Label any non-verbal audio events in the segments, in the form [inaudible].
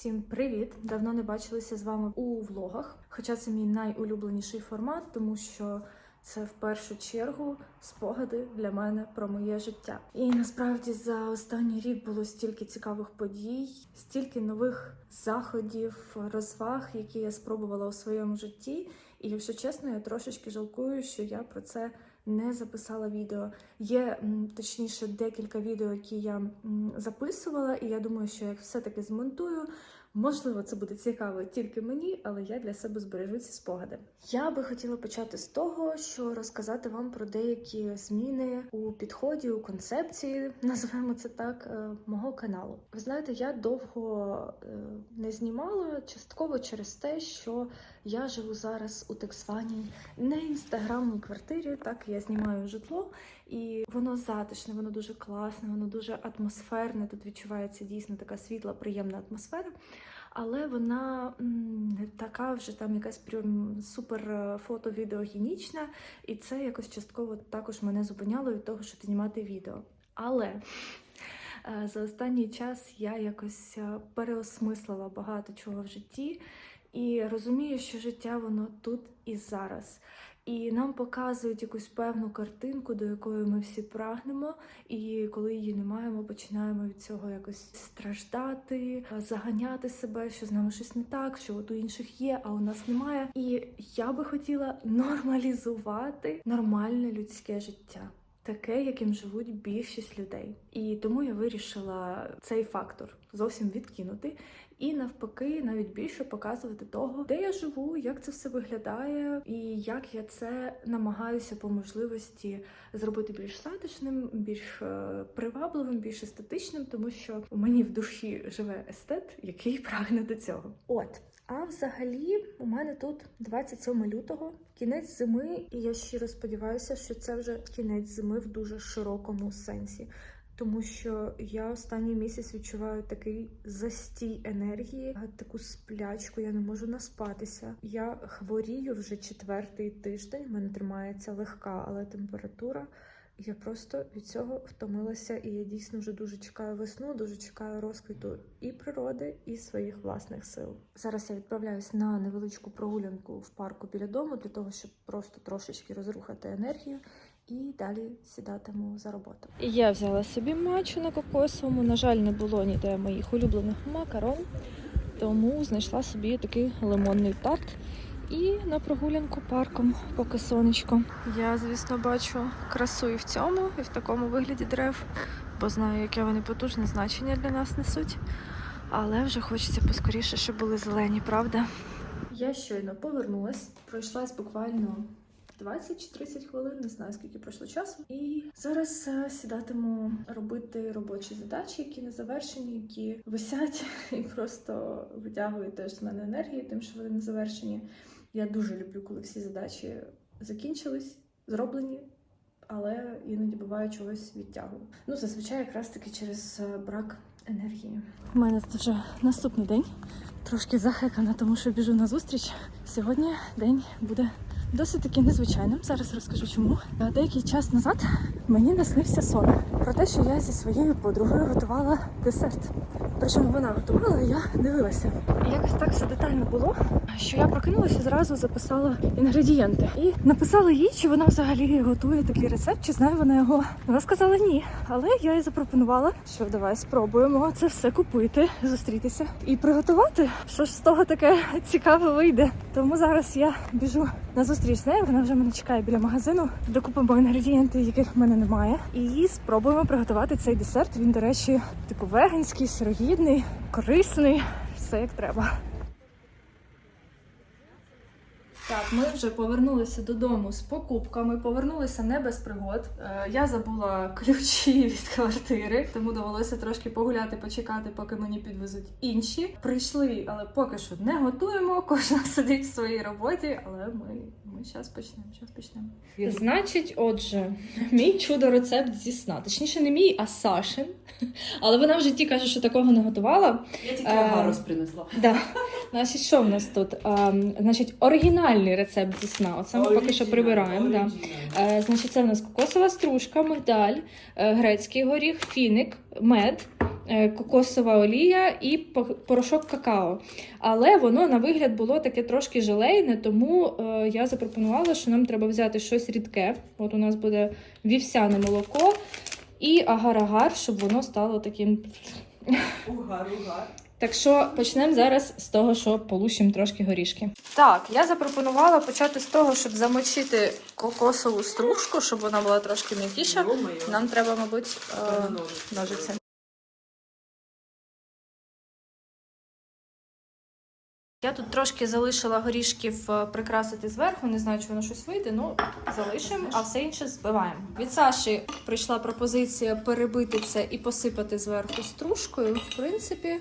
Всім привіт! Давно не бачилися з вами у влогах. Хоча це мій найулюбленіший формат, тому що це в першу чергу спогади для мене про моє життя. І насправді за останній рік було стільки цікавих подій, стільки нових заходів, розваг, які я спробувала у своєму житті. І якщо чесно, я трошечки жалкую, що я про це не записала відео. Є точніше декілька відео, які я записувала, і я думаю, що я все-таки змонтую. Можливо, це буде цікаво тільки мені, але я для себе збережу ці спогади. Я би хотіла почати з того, що розказати вам про деякі зміни у підході, у концепції, [laughs] називаємо це так, е, мого каналу. Ви знаєте, я довго е, не знімала частково через те, що я живу зараз у так званій не інстаграмній квартирі. Так я знімаю житло, і воно затишне, воно дуже класне, воно дуже атмосферне. Тут відчувається дійсно така світла, приємна атмосфера. Але вона не така вже там якась прям супер е, фото-відеогенічна, і це якось частково також мене зупиняло від того, щоб знімати відео. Але е, за останній час я якось е, переосмислила багато чого в житті і розумію, що життя воно тут і зараз. І нам показують якусь певну картинку, до якої ми всі прагнемо. І коли її не маємо, починаємо від цього якось страждати, заганяти себе, що з нами щось не так, що от у інших є, а у нас немає. І я би хотіла нормалізувати нормальне людське життя. Таке, яким живуть більшість людей, і тому я вирішила цей фактор зовсім відкинути і навпаки навіть більше показувати того, де я живу, як це все виглядає, і як я це намагаюся по можливості зробити більш затишним, більш е, привабливим, більш естетичним, тому що у мені в душі живе естет, який прагне до цього. От. А взагалі, у мене тут 27 лютого, кінець зими, і я щиро сподіваюся, що це вже кінець зими в дуже широкому сенсі. Тому що я останній місяць відчуваю такий застій енергії, таку сплячку, я не можу наспатися. Я хворію вже четвертий тиждень. в мене тримається легка, але температура. Я просто від цього втомилася, і я дійсно вже дуже чекаю весну, дуже чекаю розквіту і природи, і своїх власних сил. Зараз я відправляюсь на невеличку прогулянку в парку біля дому для того, щоб просто трошечки розрухати енергію. І далі сідатиму за роботу. Я взяла собі матчу на кокосовому. На жаль, не було ніде моїх улюблених макарон, тому знайшла собі такий лимонний тарт і на прогулянку парком, поки сонечко. Я, звісно, бачу красу і в цьому, і в такому вигляді дерев, бо знаю, яке вони потужне значення для нас несуть. Але вже хочеться поскоріше, щоб були зелені, правда? Я щойно повернулась, пройшлась буквально 20 чи 30 хвилин, не знаю скільки пройшло часу. І зараз е, сідатиму робити робочі задачі, які не завершені, які висять [laughs] і просто витягують теж з мене енергію, тим, що вони не завершені. Я дуже люблю, коли всі задачі закінчились, зроблені. Але іноді буває чогось відтягую. Ну, зазвичай якраз таки через е, брак енергії. У мене тут вже наступний день. Трошки захекана, тому що біжу на зустріч. Сьогодні день буде досить таки незвичайним. Зараз розкажу чому. Деякий час назад мені наснився сон про те, що я зі своєю подругою готувала десерт. Причому вона готувала, я дивилася. І якось так все детально було, що я прокинулася зразу записала інгредієнти і написала їй, чи вона взагалі готує такий рецепт, чи знає вона його. Вона сказала ні. Але я їй запропонувала, що давай спробуємо це все купити, зустрітися і приготувати. Що ж з того таке цікаве вийде. Тому зараз я біжу на зустріч з нею. Вона вже мене чекає біля магазину. Докупимо інгредієнти, яких в мене немає, і спробуємо приготувати цей десерт. Він, до речі, типу веганський, сирогідний, корисний, все як треба. Так, ми вже повернулися додому з покупками, повернулися не без пригод. Е, я забула ключі [laughs] від квартири, тому довелося трошки погуляти, почекати, поки мені підвезуть інші. Прийшли, але поки що не готуємо. [laughs] Кожен сидить в своїй роботі, але ми, ми зараз почнемо. Зараз почнемо. Значить, отже, мій чудо рецепт зі сна. Точніше, не мій, а Сашин. [laughs] Але вона в житті каже, що такого не готувала. Я тільки Е, агарус принесла. Да. Значить, що в нас тут? Ем, значить, оригінальний рецепт зі сна. Оце ми поки що прибираємо. Да. Е, значить, це в нас кокосова стружка, мигдаль, е, грецький горіх, фіник, мед е, кокосова олія і порошок какао. Але воно на вигляд було таке трошки желейне, тому е, я запропонувала, що нам треба взяти щось рідке. От у нас буде вівсяне молоко і агар-агар, щоб воно стало таким. Угар, угар. Так що почнемо зараз з того, що полущимо трошки горішки. Так, я запропонувала почати з того, щоб замочити кокосову стружку, щоб вона була трошки м'якіша. Нам треба, мабуть, е, ножиці. Я тут трошки залишила горішків е, прикрасити зверху. Не знаю, чи воно щось вийде. Ну залишимо, а все інше збиваємо. Від Саші прийшла пропозиція перебити це і посипати зверху стружкою. В принципі,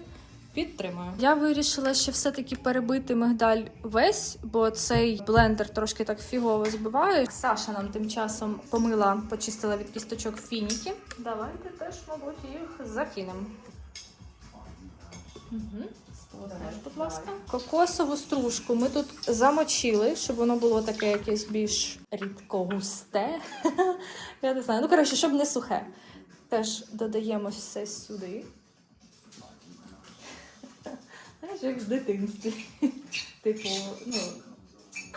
підтримую. Я вирішила ще все-таки перебити мигдаль весь, бо цей блендер трошки так фігово збиває. Саша нам тим часом помила, почистила від кісточок фініки. Давайте теж, мабуть, їх закинемо. Угу. Будь ласка. Кокосову стружку ми тут замочили, щоб воно було таке якесь більш рідкогусте. [laughs] Я не знаю. Ну, коротше, щоб не сухе. Теж додаємо все сюди. Знаєш, як в дитинстві. [laughs] Типу, ну.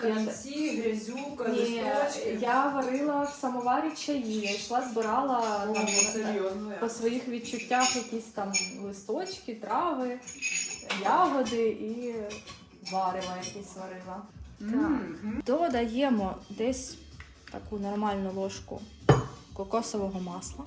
Кінці, грязюка, Ні, листочки. я варила в самоварі чаї, я йшла, збирала О, там, серйозно. по своїх відчуттях якісь там листочки, трави, ягоди і варева якісь варила. Мгм. Додаємо десь таку нормальну ложку кокосового масла.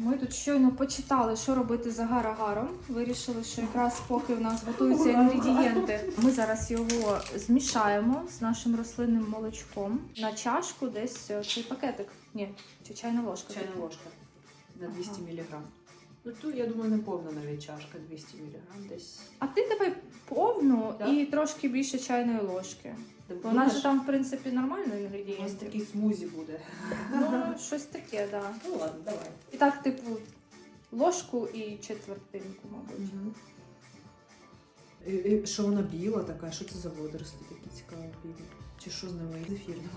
Ми тут щойно почитали, що робити з агар-агаром. Вирішили, що якраз поки в нас готуються інгредієнти, ми зараз його змішаємо з нашим рослинним молочком на чашку, десь е, цей пакетик. Ні, чи чайна ложка. Чайна ложка на 200 Ага. мг. Ну тут, я думаю, не повна навіть чашка 200 мг десь. А ти давай повну Да? і трошки більше чайної ложки. Бо у нас же там, в принципі, нормально у нас інгредієнти. такий смузі буде. Ну, щось таке, так. Да. Ну ладно, давай. І так, типу, ложку і четвертинку, мабуть. І- і Що вона біла така? Що це за водорості такі цікаві білі? Чи що з ними? Зефір не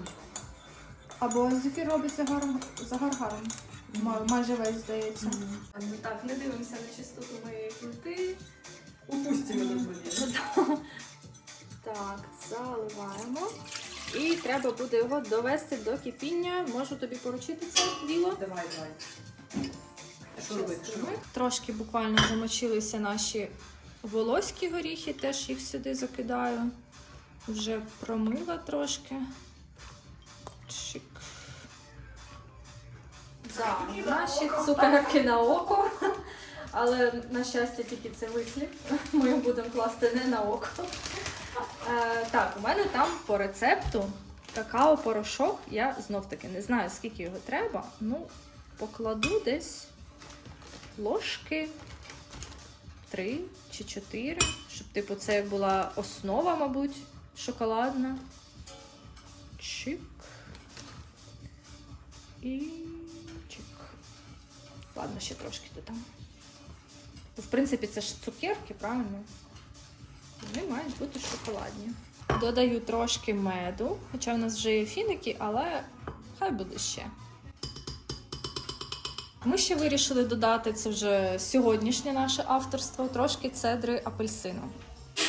Або зефір робиться за гаргаром. Ма- Майже весь здається. Ну так, не дивимося на чистоту моєї плити. Упустимо этот момент. Так, заливаємо. І треба буде його довести до кипіння. Можу тобі поручити це діло. Давай, давай. Що робити? Що робити? Трошки буквально замочилися наші волоські горіхи, теж їх сюди закидаю. Вже промила трошки. Чик. Так, наші цукерки на око. Але, на щастя, тільки це вислів. Ми його будемо класти не на око. Е, так, у мене там по рецепту какао-порошок. Я знов таки не знаю, скільки його треба. Ну, покладу десь ложки три чи чотири, щоб, типу, це була основа, мабуть, шоколадна. Чик. І. Ладно, ще трошки додам. В принципі, це ж цукерки, правильно? Вони мають бути шоколадні. Додаю трошки меду, хоча в нас вже є фіники, але хай буде ще. Ми ще вирішили додати це вже сьогоднішнє наше авторство, трошки цедри апельсину.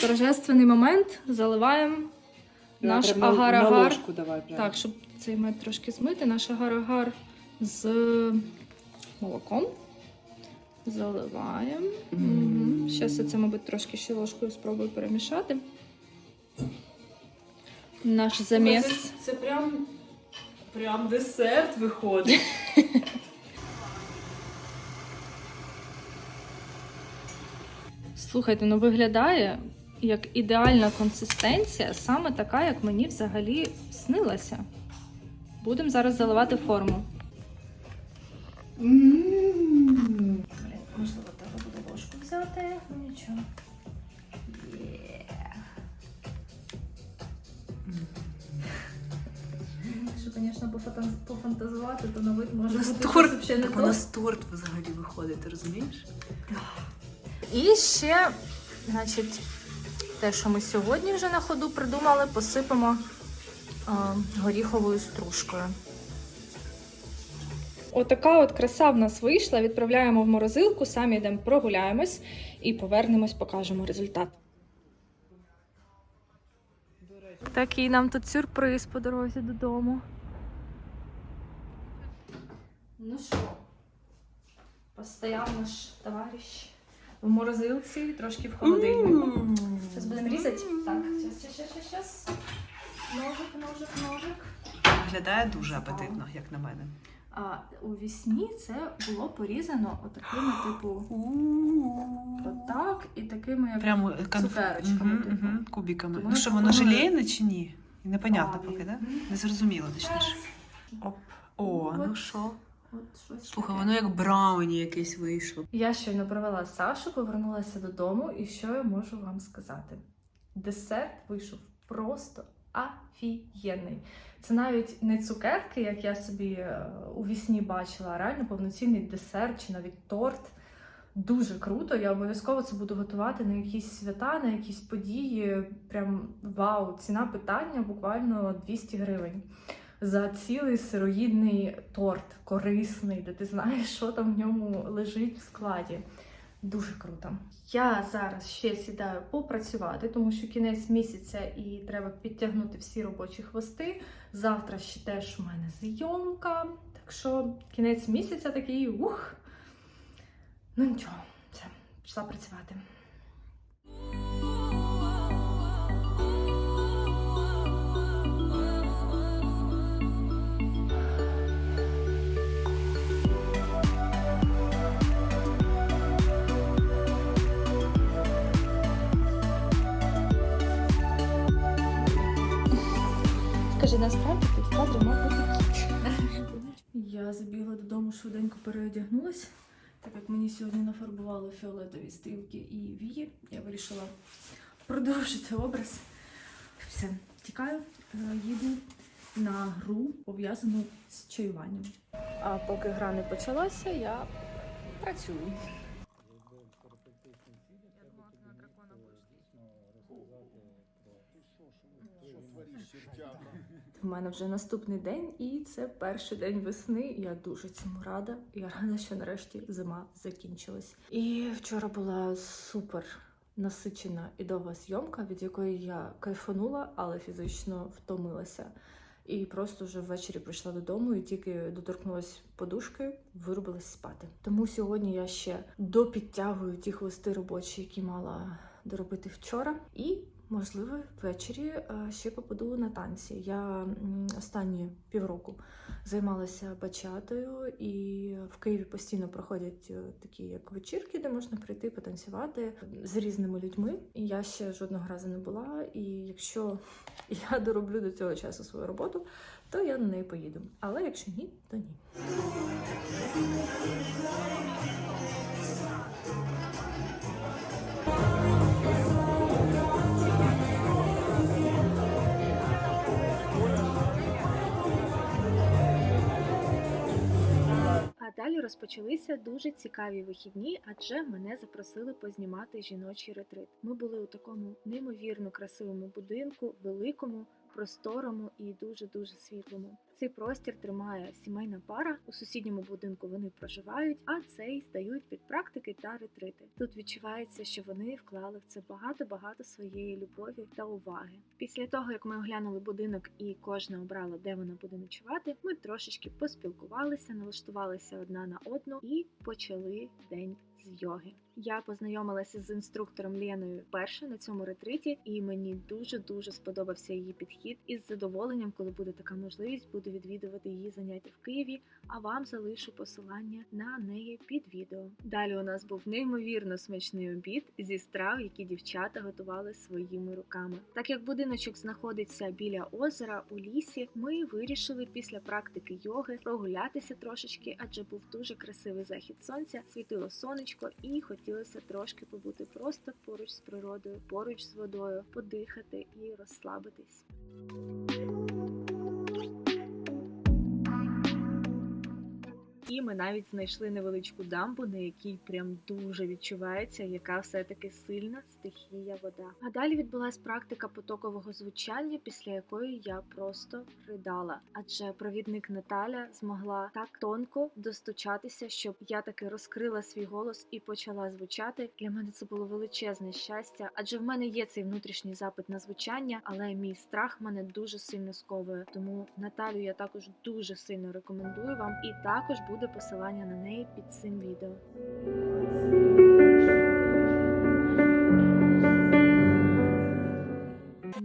Торжественний момент заливаємо наш Прям на- На агар-агар. ложку давай прям. Так, щоб цей мед трошки змити, наш агар-агар з молоком. Заливаємо. Мгм. Зараз я це, мабуть, трошки ще ложкою спробую перемішати. Наш заміс. Це, це прям, прям десерт виходить. [laughs] Слухайте, ну виглядає як ідеальна консистенція, саме така, як мені взагалі снилася. Будемо зараз заливати форму. Блін, звісно, пофантаз- пофантазувати, то на вид може бути щось взагалі не Так у то. нас торт взагалі виходить, ти розумієш? І ще, значить, те, що ми сьогодні вже на ходу придумали, посипемо а, горіховою стружкою. Отака от краса в нас вийшла. Відправляємо в морозилку, самі йдемо прогуляємось і повернемось, покажемо результат. Такий нам тут сюрприз по дорозі додому. Ну що, постояв наш товариш в морозилці, трошки в холодильнику. Зараз будемо різати. Так, зараз, зараз, зараз, зараз. Ножик, ножик, ножик. Виглядає дуже апетитно, як на мене. А у вісні це було порізано отакими, [gasps] типу, отак і такими як Прямо конф... Цукерочками, Мгм, типу. мгм, кубиками. Тому Ну що, воно пропоную- желейне чи ні? Непонятно поки, да? Не зрозуміло точніше. Оп. О, ну От. що? От щось Слухай, таке. воно як брауні якесь вийшло. Я щойно провела Сашу, повернулася додому, і що я можу вам сказати? Десерт вийшов просто офігенний. Це навіть не цукерки, як я собі е, у вісні бачила, а реально повноцінний десерт чи навіть торт. Дуже круто. Я обов'язково це буду готувати на якісь свята, на якісь події. Прям вау! Ціна питання буквально 200 гривень за цілий сироїдний торт, корисний, де ти знаєш, що там в ньому лежить в складі. Дуже круто. Я зараз ще сідаю попрацювати, тому що кінець місяця і треба підтягнути всі робочі хвости. Завтра ще теж у мене зйомка. Так що кінець місяця такий ух. Ну нічого, все, пішла працювати. Скажи, насправді в кадрі мав бути кіт. Я забігла додому, швиденько переодягнулась. Так як мені сьогодні нафарбували фіолетові стрілки і вії, я вирішила продовжити образ. Все, тікаю, е, їду на гру, пов'язану з чаюванням. А поки гра не почалася, я працюю. В мене вже наступний день, і це перший день весни. Я дуже цьому рада. Я рада, що нарешті зима закінчилась. І вчора була супер насичена і довга зйомка, від якої я кайфанула, але фізично втомилася. І просто вже ввечері прийшла додому і тільки доторкнулась подушки, вирубилась спати. Тому сьогодні я ще допідтягую ті хвости робочі, які мала доробити вчора, і можливо ввечері е, ще попаду на танці. Я останні півроку займалася бачатою, і в Києві постійно проходять е, такі як вечірки, де можна прийти потанцювати з різними людьми. І я ще жодного разу не була. І якщо [laughs] я дороблю до цього часу свою роботу, то я на неї поїду. Але якщо ні, то ні. А далі розпочалися дуже цікаві вихідні, адже мене запросили познімати жіночий ретрит. Ми були у такому неймовірно красивому будинку, великому, просторому і дуже дуже світлому. Цей простір тримає сімейна пара. У сусідньому будинку вони проживають, а цей здають під практики та ретрити. Тут відчувається, що вони вклали в це багато багато своєї любові та уваги. Після того, як ми оглянули будинок і кожна обрала, де вона буде ночувати, ми трошечки поспілкувалися, налаштувалися одна на одну і почали день з йоги. Я познайомилася з інструктором Леною вперше на цьому ретриті, і мені дуже дуже сподобався її підхід. І з задоволенням, коли буде така можливість, буду відвідувати її заняття в Києві. А вам залишу посилання на неї під відео. Далі у нас був неймовірно смачний обід зі страв, які дівчата готували своїми руками. Так як будиночок знаходиться біля озера у лісі, ми вирішили після практики йоги прогулятися трошечки, адже був дуже красивий захід сонця, світило сонечко, і хотілося трошки побути просто поруч з природою, поруч з водою, подихати і розслабитись. І ми навіть знайшли невеличку дамбу, на якій прям дуже відчувається, яка все-таки сильна стихія вода. А далі відбулась практика потокового звучання, після якої я просто ридала. Адже провідник Наталя змогла так тонко достучатися, щоб я таки розкрила свій голос і почала звучати. Для мене це було величезне щастя, адже в мене є цей внутрішній запит на звучання, але мій страх мене дуже сильно сковує. Тому Наталю я також дуже сильно рекомендую вам, і також буде посилання на неї під цим відео.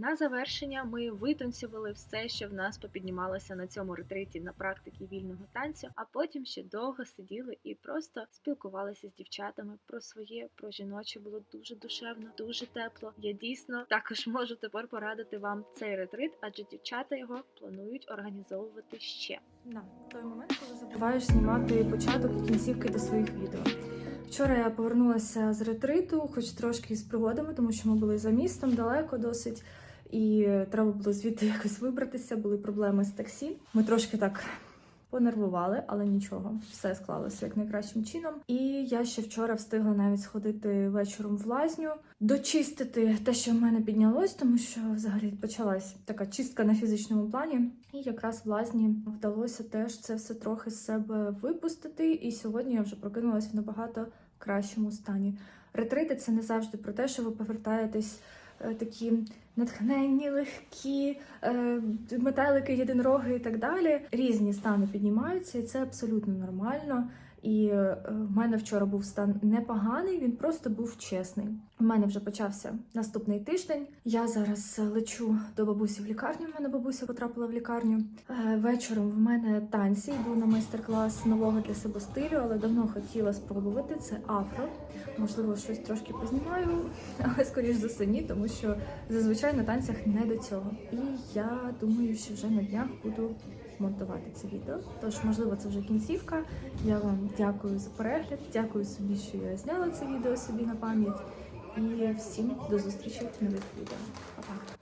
На завершення ми витанцювали все, що в нас попіднімалося на цьому ретриті на практиці вільного танцю, а потім ще довго сиділи і просто спілкувалися з дівчатами про своє, про жіноче було дуже душевно, дуже тепло. Я дійсно також можу тепер порадити вам цей ретрит, адже дівчата його планують організовувати ще. Да, той момент, коли забуваєш знімати початок і кінцівки до своїх відео. Вчора я повернулася з ретриту, хоч трошки з пригодами, тому що ми були за містом далеко досить, і треба було звідти [laughs] якось вибратися. Були проблеми з таксі. Ми трошки так понервували, але нічого, все склалося як найкращим чином. І я ще вчора встигла навіть сходити вечором в лазню, дочистити те, що в мене піднялось, тому що взагалі почалась така чистка на фізичному плані. І якраз в лазні вдалося теж це все трохи з себе випустити. І сьогодні я вже прокинулась в набагато кращому стані. Ретрити це не завжди про те, що ви повертаєтесь такі натхненні, легкі, е, метелики, єдинороги і так далі. Різні стани піднімаються, і це абсолютно нормально. І е, в мене вчора був стан непоганий, він просто був чесний. У мене вже почався наступний тиждень. Я зараз лечу до бабусі в лікарню. У мене бабуся потрапила в лікарню. Е, Вечором в мене танці йду на майстер-клас нового для себе стилю, але давно хотіла спробувати. Це афро. Можливо, щось трошки познімаю, [laughs] але скоріш за все тому що зазвичай на танцях не до цього. І я думаю, що вже на днях буду монтувати це відео. Тож, можливо, це вже кінцівка. Я вам дякую за перегляд. Дякую собі, що я зняла це відео собі на пам'ять. І всім до зустрічі в нових відео. Па-па!